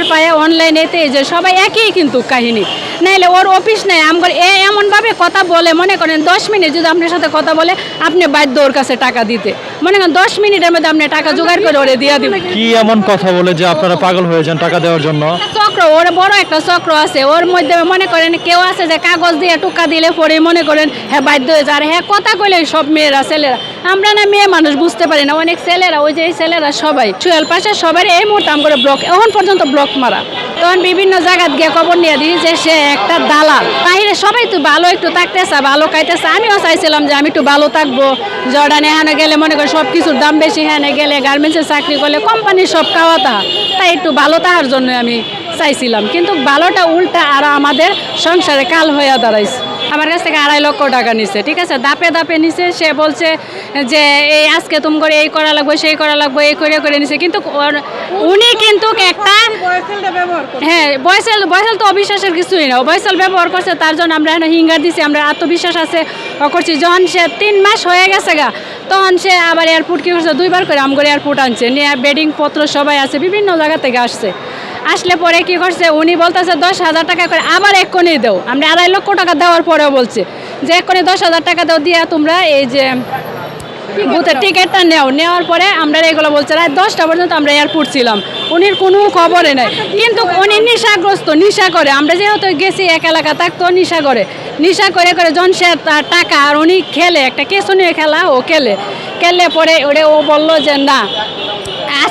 Number পায় অনলাইনেতে যে সবাই একই কিন্তু কাহিনী। নাইলে ওর অফিস নেই। আমগর এ এমনভাবে কথা বলে মনে করেন দশ মিনিট যদি আপনার সাথে কথা বলে আপনি বাধ্য ওর কাছে টাকা দিতে। মনে করেন দশ মিনিটের মধ্যে আপনি টাকা জোগাড় করে ওরে দিয়ে দিবেন। কি এমন কথা বলে যে আপনারা পাগল হয়ে যান টাকা দেওয়ার জন্য? চক্র ওর বড় একটা চক্র আছে। ওর মধ্যে মনে করেন কেউ আছে যে কাগজ দিয়ে টুকা দিলে পরে মনে করেন হ্যাঁ বাধ্য হয়ে যায় আর হ্যাঁ কথা কইলে সব মেয়েরা ছেলেরা। আমরা না মেয়ে মানুষ বুঝতে পারি না। অনেক ছেলেরা ওই যে এই ছেলেরা সবাই চুয়াল পাশে সবার এই মুহূর্তে আমরা ব্লক এখন পর্যন্ত ব্লক মারা। তখন বিভিন্ন জায়গাত গিয়ে খবর নিয়ে দিই যে সে একটা দালাল। বাইরে সবাই তো ভালো, একটু থাকতেছে, ভালো খাইতেছে। আমিও চাইছিলাম যে আমি একটু ভালো থাকব। জর্ডানে হ্যানে গেলে মনে করি সব কিছুর দাম বেশি হ্যানে গেলে গার্মেন্টসে চাকরি করলে কোম্পানির সব খাওয়া তাই একটু ভালো তাহার জন্য আমি চাইছিলাম। কিন্তু ভালোটা উল্টা আর আমাদের সংসারে কাল হয়ে দাঁড়াইছে। আমার কাছ থেকে আড়াই লক্ষ টাকা নিছে, ঠিক আছে? দাপে দাপে নিছে, সে বলছে যে, এই আজকে তুমি করে এই করা লাগবে, সেই করা লাগবে, এই করে করে নিছে। কিন্তু উনি কিন্তু একটা হ্যাঁ বয়সাল বয়সাল তো অবিশ্বাসের কিছুই না। বয়সাল ব্যবহার করছে, তার জন্য আমরা এখন হিঙ্গার দিছি, আমরা আত্মবিশ্বাস আছে করছি। যখন সে তিন মাস হয়ে গেছে গা, তখন সে আবার এয়ারপোর্ট কি করছে? দুইবার করে আমগরে এয়ারপোর্ট আনছে। নিয়ে বেডিং পত্র সবাই আছে, বিভিন্ন জায়গা থেকে আসছে। আসলে পরে কি করছে? উনি বলতেছে, দশ হাজার টাকা করে আবার এক কোণে দেও। আমরা আড়াই লক্ষ টাকা দেওয়ার পরেও বলছে, যে এক কোণে দশ হাজার টাকা দাও, দিয়া তোমরা এই যে বুথের টিকিটটা নেও। নেওয়ার পরে আমরা এগুলো বলছে রায় দশটা পর্যন্ত আমরা এয়ারপোর্ট ছিলাম। উনির কোনো খবরে নেই। কিন্তু উনি নেশাগ্রস্ত, নেশা করে। আমরা যেহেতু গেছি এক এলাকা থাকতো নেশা করে। নেশা করে করে জনসে তার টাকা আর উনি খেলে, একটা কেসনীয় নিয়ে খেলা ও খেলে। খেলে পরে ওরে ও বলল যে, না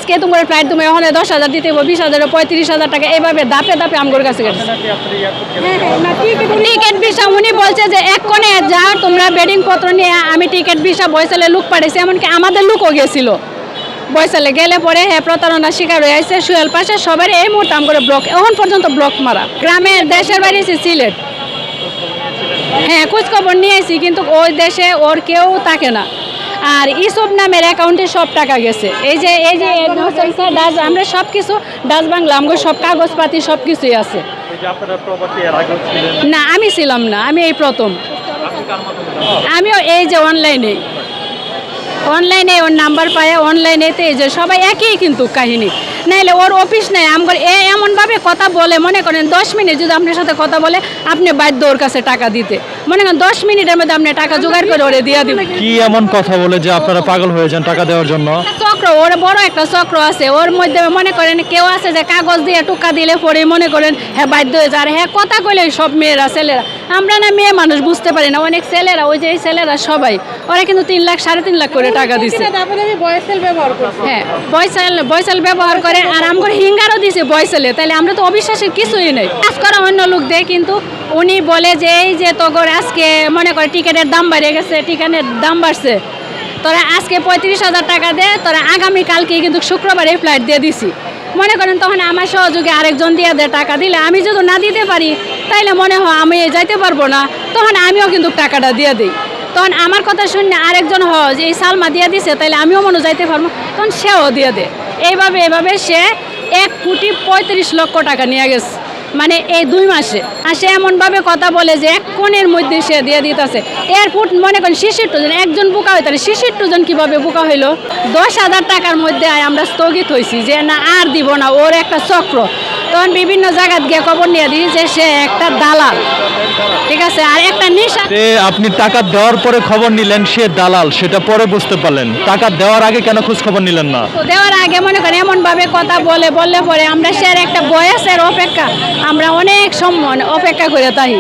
আজকে তোমার ফ্লাইট তুমি ওখানে দশ হাজার দিতে হবে বিশ হাজার পঁয়ত্রিশ হাজার টাকা এইভাবে দাপে দাপে আমগোর কাছে গেছে। টিকিট ভিসা উনি বলছে যে এক কোণে যাও তোমরা বেডিং পত্র নিয়ে আমি টিকিট ভিসা বয়সালে লুক পাঠাইছি এমনকি আমাদের লুকও গেছিল। বয়সালে গেলে পরে হ্যাঁ প্রতারণা শিকার হয়ে আছে সুয়েল পাশে সবার এই মুহূর্তে আমগরে ব্লক এখন পর্যন্ত ব্লক মারা। গ্রামের দেশের বাড়ি সিলেট। হ্যাঁ খোঁজখবর নিয়েছি কিন্তু ওই দেশে ওর কেউ থাকে না। আর ইসব নামের অ্যাকাউন্টে সব টাকা গেছে। এই যে এই যে ডাচ আমরা সব কিছু ডাচ বাংলা আমগো সব কাগজপাতি সব কিছুই আছে না আমি ছিলাম না আমি এই প্রথম। আমিও এই যে অনলাইনে। অনলাইনে ওর নাম্বার পায় অনলাইনেতে যে সবাই একই কিন্তু কাহিনী। নাইলে ওর অফিস নেই আমগর এ এমনভাবে কথা বলে মনে করেন দশ মিনিট যদি আপনার সাথে কথা বলে আপনি বাধ্য ওর কাছে টাকা দিতে। মনে করেন দশ মিনিটের মধ্যে আপনি টাকা জোগাড় করে ওরে দিয়ে দিবেন। কি এমন কথা বলে যে আপনারা পাগল হয়ে যান টাকা দেওয়ার জন্য? চক্র ওর বড় একটা চক্র আছে। ওর মধ্যে মনে করেন কেউ আছে যে কাগজ দিয়ে টুকা দিলে পরে মনে করেন হ্যাঁ বাধ্য হয়ে যায় আর হ্যাঁ কথা কইলে সব মেয়েরা ছেলেরা। আমরা না মেয়ে মানুষ বুঝতে পারি না। অনেক ছেলেরা ওই যে এই ছেলেরা সবাই ওরা কিন্তু তিন লাখ সাড়ে তিন লাখ করে টাকা দিচ্ছে হ্যাঁ বয়সাল বয়সাল ব্যবহার করে আর আমগর হিঙ্গারও দিছে বয়সালে তাহলে আমরা তো অবিশ্বাসের কিছুই নেই। কাজ করা অন্য লোক দেয়, কিন্তু উনি বলে যে, এই যে তগর আজকে মনে করে টিকিটের দাম বেড়ে গেছে, টিকিটের দাম বাড়ছে। তোরা আজকে পঁয়ত্রিশ হাজার টাকা দে, তোরা আগামী কালকে কিন্তু শুক্রবারে ফ্লাইট দিয়ে দিছি। মনে করেন তখন আমার সহযোগে আরেকজন দিয়ে দেয়, টাকা দিলে আমি যদি না দিতে পারি, তাইলে মনে হয় আমি যাইতে পারব না। তখন আমিও কিন্তু টাকাটা দিয়ে দিই। তখন আমার কথা শুনে আরেকজন হ যে, এই সালমা দিয়ে দিছে, তাইলে আমিও মনে যাইতে পারব। তখন সেও দিয়ে দে এইভাবে এইভাবে সে এক কোটি পঁয়ত্রিশ লক্ষ টাকা নিয়ে গেছে। মানে এই দুই মাসে। আর সে এমনভাবে কথা বলে যে এক কোণের মধ্যে সে দিয়ে দিতেছে। এয়ারপোর্ট মনে করেন শিশির টুজন একজন বোকা হয় তাহলে শিশির টুজন কীভাবে বোকা হইল? দশ হাজার টাকার মধ্যে আমরা স্থগিত হয়েছি যে, না, আর দিব না। ওর একটা চক্র। তখন বিভিন্ন জায়গা গিয়ে খবর নিয়ে দিই যে সে একটা দালাল। ঠিক আছে? আর একটা নেশা আপনি টাকা দেওয়ার পরে খবর নিলেন সে দালাল সেটা পরে বুঝতে পারলেন। টাকা দেওয়ার আগে কেন খোঁজ খবর নিলেন না? দেওয়ার আগে মনে করেন এমনভাবে কথা বলে বললে পরে আমরা সে একটা বয়সের অপেক্ষা আমরা অনেক সম্মান অপেক্ষা করে তাই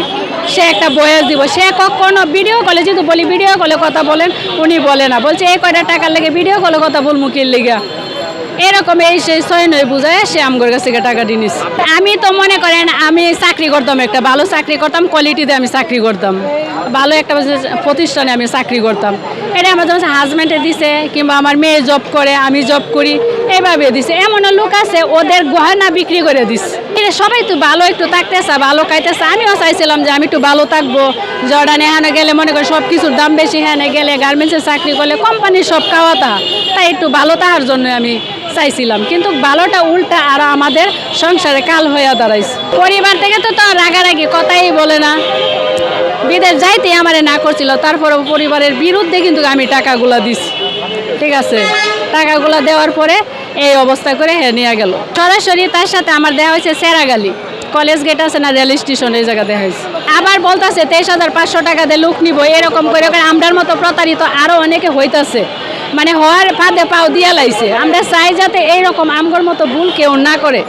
সে একটা বয়স দিব। সে কখনো ভিডিও কলে যদি বলি ভিডিও কলে কথা বলেন উনি বলে না। বলছে এই কয়টা টাকার লেগে ভিডিও কলে কথা বল মুখির লেগে? এরকম এই সেই ছয় নয় বুঝায় সে আমগর কাছ থেকে টাকা নিছে। আমি তো মনে করেন, আমি চাকরি করতাম একটা, ভালো চাকরি করতাম কোয়ালিটিতে আমি চাকরি করতাম। ভালো একটা প্রতিষ্ঠানে আমি চাকরি করতাম। এটা আমার যখন হাজব্যান্ডে দিছে, কিংবা আমার মেয়ে জব করে, আমি জব করি এইভাবে দিছে। এমন লোক আছে, ওদের গহনা বিক্রি করে দিছে। এটা সবাই তো ভালো, একটু থাকতেছে, ভালো খাইতেছে। আমিও চাইছিলাম যে আমি একটু ভালো থাকব। জর্ডানে হ্যানে গেলে মনে করি সব কিছুর দাম বেশি হ্যানে গেলে গার্মেন্টসে চাকরি করলে কোম্পানির সব খাওয়া তা তাই একটু ভালো তাহার জন্য আমি চাইছিলাম। কিন্তু ভালোটা উল্টা আর আমাদের সংসারে কাল হয়ে দাঁড়াইছে। পরিবার থেকে তো তো রাগারাগি, কথাই বলে না। বিদেশ যাইতে আমারে না করছিল তারপর পরিবারের বিরুদ্ধে কিন্তু আমি টাকাগুলো দিছি। ঠিক আছে? টাকাগুলো দেওয়ার পরে এই অবস্থা করে হ্যাঁ নিয়ে গেল। সরাসরি তার সাথে আমার দেওয়া হয়েছে সেরাগালি। কলেজ গেট আছে না, রেল স্টেশন এই জায়গা দেওয়া হয়েছে। আবার বলতেছে, তেইশ হাজার পাঁচশো টাকা দিয়ে লোক নিব, এরকম করে আমরার মতো প্রতারিত আরও অনেকে হইতাছে। মানে হওয়ার ফাঁদে পাও দিয়া লাইছে। আমরা চাই যাতে এইরকম আমগর মতো ভুল কেউ না করে।